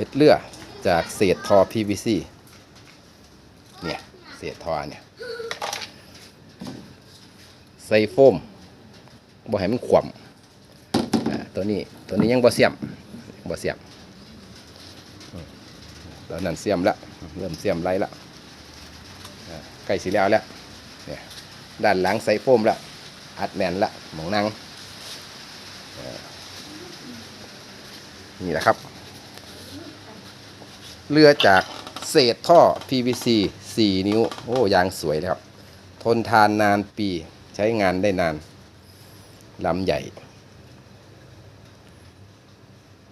เห็ดเลือจากเศษทอ PVC เนี่ยเศษทอเนี่ยใส่โฟมบ่ให้มันขวมตัวนี้ตัวนี้ยังบ่เสียมบ่เสียมตอนนั้นเสียมแล้วเริ่มเสียมไรแล้วใกล้สิแล้วแล้วเนี่ยด้านหลังใส่โฟมแล้วอัดแน่นละหมองนั่งนี่แหละครับ เรือจากเศษท่อ PVC 4 นิ้ว โอ้ยางสวยเลยครับ ทนทานนานปีใช้งานได้นานลำใหญ่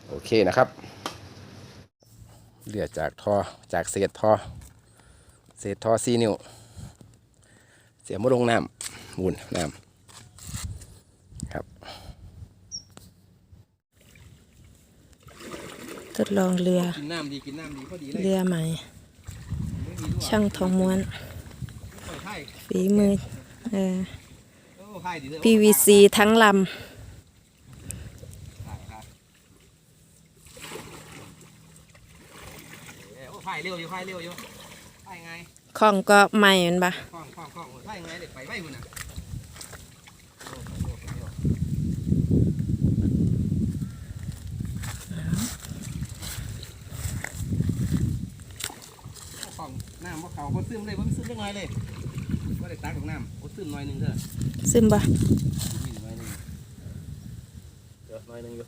โอเคนะครับ เรือจากท่อจากเศษท่อ เศษท่อ 4 นิ้ว เสียมดลงน้ำบุญน้ำครับ ทดลองเรือ กินน้ำดีกินน้ำดีพอดีเลยเรือใหม่ ช่างทองม้วน ฝีมือเอ่อ PVC ทั้งลไฟเร็วอยู่ไฟเร็วอยู่ไฟไงำของก็ใหม่แมันปะคล้องคล้องคล้องไฟไงเด็กไปไฟหุ่นอะคล้ องน้ำว่าเขาบ่ซึมเลยบ่ซึมเล็กน้อยเลยก็ได้ตักของน้ำบ่ซึมหน่อยหนึงเถอะซึมปะนี่หน่อยหนึงเดี๋ยวหน่อยหนึงอยู่